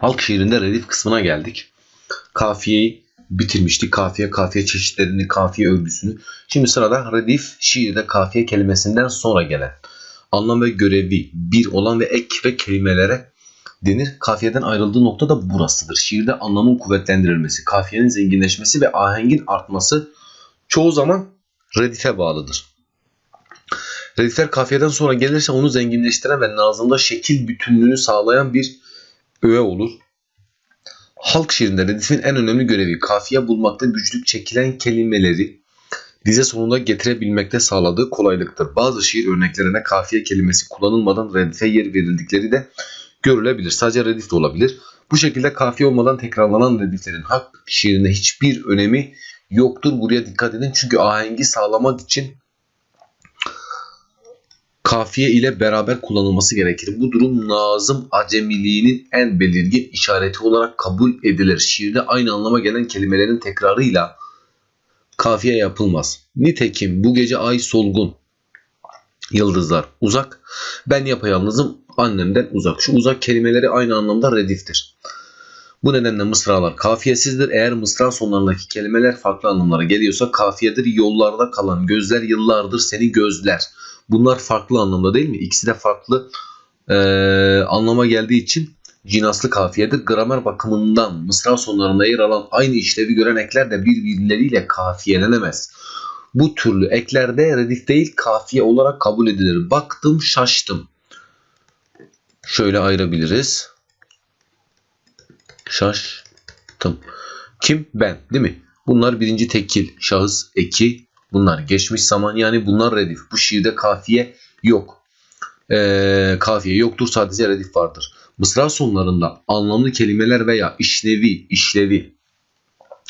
Halk şiirinde redif kısmına geldik. Kafiyeyi bitirmiştik. Kafiye, kafiye çeşitlerini, kafiye örgüsünü. Şimdi sırada redif şiirde kafiye kelimesinden sonra gelen anlam ve görevi bir olan ve ek ve kelimelere denir. Kafiyeden ayrıldığı nokta da burasıdır. Şiirde anlamın kuvvetlendirilmesi, kafiyenin zenginleşmesi ve ahengin artması çoğu zaman redife bağlıdır. Redifler kafiyeden sonra gelirse onu zenginleştiren ve nazımda şekil bütünlüğünü sağlayan bir öğe olur. Halk şiirinde redifin en önemli görevi kafiye bulmakta güçlük çekilen kelimeleri dize sonunda getirebilmekte sağladığı kolaylıktır. Bazı şiir örneklerine kafiye kelimesi kullanılmadan redife yer verildikleri de görülebilir. Sadece redif de olabilir. Bu şekilde kafiye olmadan tekrarlanan rediflerin halk şiirinde hiçbir önemi yoktur. Buraya dikkat edin çünkü ahengi sağlamak için kafiye ile beraber kullanılması gerekir. Bu durum nazım acemiliğinin en belirgin işareti olarak kabul edilir. Şiirde aynı anlama gelen kelimelerin tekrarıyla kafiye yapılmaz. Nitekim bu gece ay solgun, yıldızlar uzak, ben yapayalnızım annemden uzak. Şu uzak kelimeleri aynı anlamda rediftir. Bu nedenle mısralar kafiyesizdir. Eğer mısra sonlarındaki kelimeler farklı anlamlara geliyorsa kafiyedir. Yollarda kalan gözler yıllardır seni gözler. Bunlar farklı anlamda değil mi? İkisi de farklı e, anlama geldiği için cinaslı kafiyedir. Gramer bakımından mısra sonlarında yer alan aynı işlevi gören ekler de birbirleriyle kafiyelenemez. Bu türlü eklerde redif değil kafiye olarak kabul edilir. Baktım şaştım. Şöyle ayırabiliriz. Şaştım. Kim? Ben. Değil mi? Bunlar birinci tekil şahıs eki. Bunlar geçmiş zaman yani bunlar redif. Bu şiirde kafiye yok. Ee, kafiye yoktur sadece redif vardır. Mısra sonlarında anlamlı kelimeler veya işlevi, işlevi,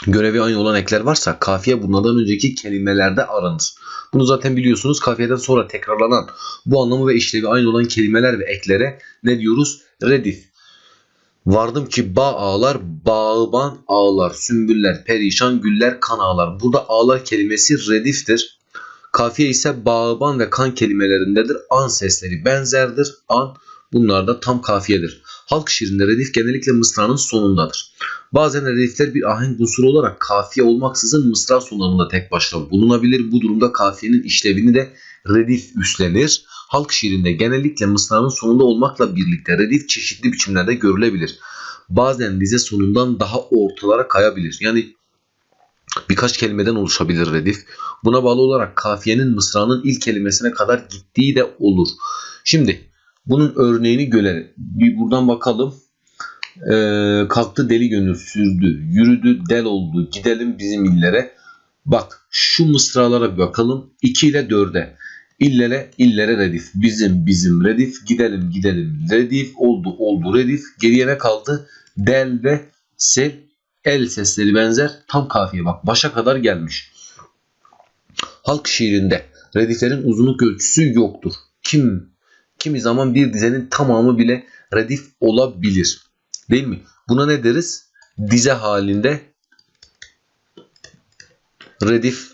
görevi aynı olan ekler varsa kafiye bunlardan önceki kelimelerde aranır. Bunu zaten biliyorsunuz. Kafiyeden sonra tekrarlanan bu anlamı ve işlevi aynı olan kelimeler ve eklere ne diyoruz? Redif. Vardım ki bağ ağlar, bağban ağlar, sümbüller, perişan, güller, kan ağlar. Burada ağlar kelimesi rediftir. Kafiye ise bağban ve kan kelimelerindedir. An sesleri benzerdir. An bunlar da tam kafiyedir. Halk şiirinde redif genellikle mısranın sonundadır. Bazen redifler bir ahenk unsuru olarak kafiye olmaksızın mısra sonlarında tek başına bulunabilir. Bu durumda kafiyenin işlevini de redif üstlenir. Halk şiirinde genellikle mısranın sonunda olmakla birlikte redif çeşitli biçimlerde görülebilir. Bazen dize sonundan daha ortalara kayabilir. Yani birkaç kelimeden oluşabilir redif. Buna bağlı olarak kafiyenin mısranın ilk kelimesine kadar gittiği de olur. Şimdi bunun örneğini görelim. Bir buradan bakalım. Ee, kalktı deli gönül sürdü, yürüdü del oldu, gidelim bizim illere. Bak şu mısralara bir bakalım. 2 ile 4'e. İllere, illere redif. Bizim, bizim redif. Gidelim, gidelim redif. Oldu, oldu redif. Geriye ne kaldı? Del ve sel. El sesleri benzer. Tam kafiye bak. Başa kadar gelmiş. Halk şiirinde rediflerin uzunluk ölçüsü yoktur. Kim kimi zaman bir dizenin tamamı bile redif olabilir. Değil mi? Buna ne deriz? Dize halinde redif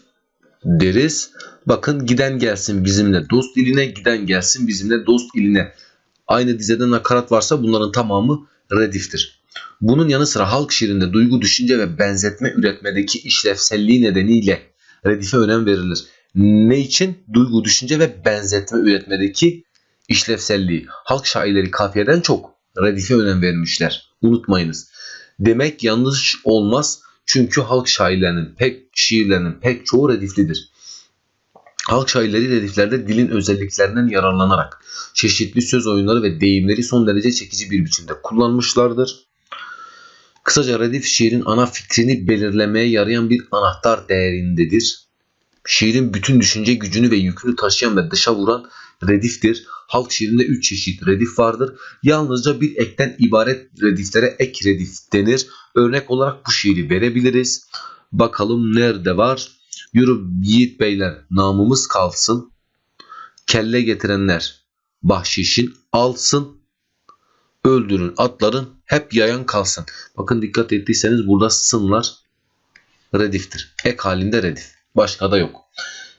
deriz. Bakın giden gelsin bizimle dost iline, giden gelsin bizimle dost iline. Aynı dizede nakarat varsa bunların tamamı rediftir. Bunun yanı sıra halk şiirinde duygu, düşünce ve benzetme üretmedeki işlevselliği nedeniyle redife önem verilir. Ne için? Duygu, düşünce ve benzetme üretmedeki işlevselliği. Halk şairleri kafiyeden çok redife önem vermişler. Unutmayınız. Demek yanlış olmaz. Çünkü halk şairlerinin pek şiirlerinin pek çoğu rediflidir. Halk şairleri rediflerde dilin özelliklerinden yararlanarak çeşitli söz oyunları ve deyimleri son derece çekici bir biçimde kullanmışlardır. Kısaca redif şiirin ana fikrini belirlemeye yarayan bir anahtar değerindedir. Şiirin bütün düşünce gücünü ve yükünü taşıyan ve dışa vuran rediftir. Halk şiirinde 3 çeşit redif vardır. Yalnızca bir ekten ibaret rediflere ek redif denir. Örnek olarak bu şiiri verebiliriz. Bakalım nerede var? Yürü yiğit beyler namımız kalsın. Kelle getirenler bahşişin alsın. Öldürün atların hep yayan kalsın. Bakın dikkat ettiyseniz burada sınlar rediftir. Ek halinde redif. Başka da yok.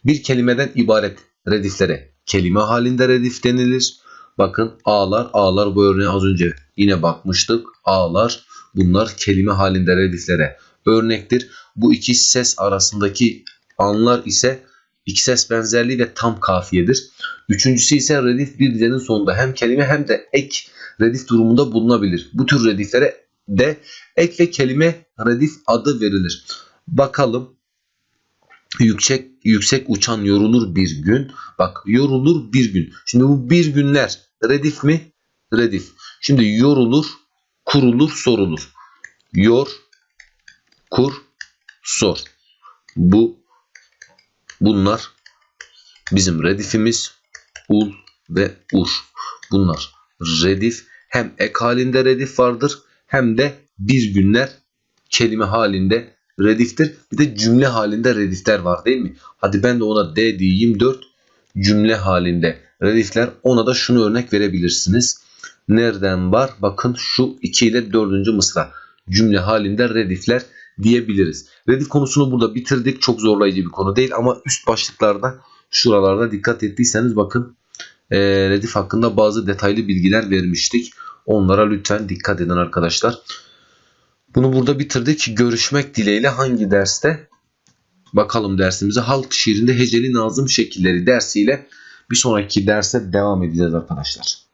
Bir kelimeden ibaret rediflere kelime halinde redif denilir. Bakın ağlar ağlar bu örneği az önce yine bakmıştık. A'lar bunlar kelime halinde rediflere örnektir. Bu iki ses arasındaki anlar ise iki ses benzerliği ve tam kafiyedir. Üçüncüsü ise redif bir dizenin sonunda hem kelime hem de ek redif durumunda bulunabilir. Bu tür rediflere de ek ve kelime redif adı verilir. Bakalım yüksek yüksek uçan yorulur bir gün. Bak yorulur bir gün. Şimdi bu bir günler redif mi? Redif. Şimdi yorulur, kurulur, sorulur. Yor, kur, sor. Bu bunlar bizim redifimiz ul ve ur. Bunlar redif hem ek halinde redif vardır hem de bir günler kelime halinde rediftir. Bir de cümle halinde redifler var değil mi? Hadi ben de ona D diyeyim 4 cümle halinde redifler. Ona da şunu örnek verebilirsiniz. Nereden var? Bakın şu 2 ile 4. mısra cümle halinde redifler diyebiliriz. Redif konusunu burada bitirdik. Çok zorlayıcı bir konu değil ama üst başlıklarda şuralarda dikkat ettiyseniz bakın e, redif hakkında bazı detaylı bilgiler vermiştik. Onlara lütfen dikkat edin arkadaşlar. Bunu burada bitirdik. Görüşmek dileğiyle hangi derste? Bakalım dersimize halk şiirinde heceli nazım şekilleri dersiyle bir sonraki derse devam edeceğiz arkadaşlar.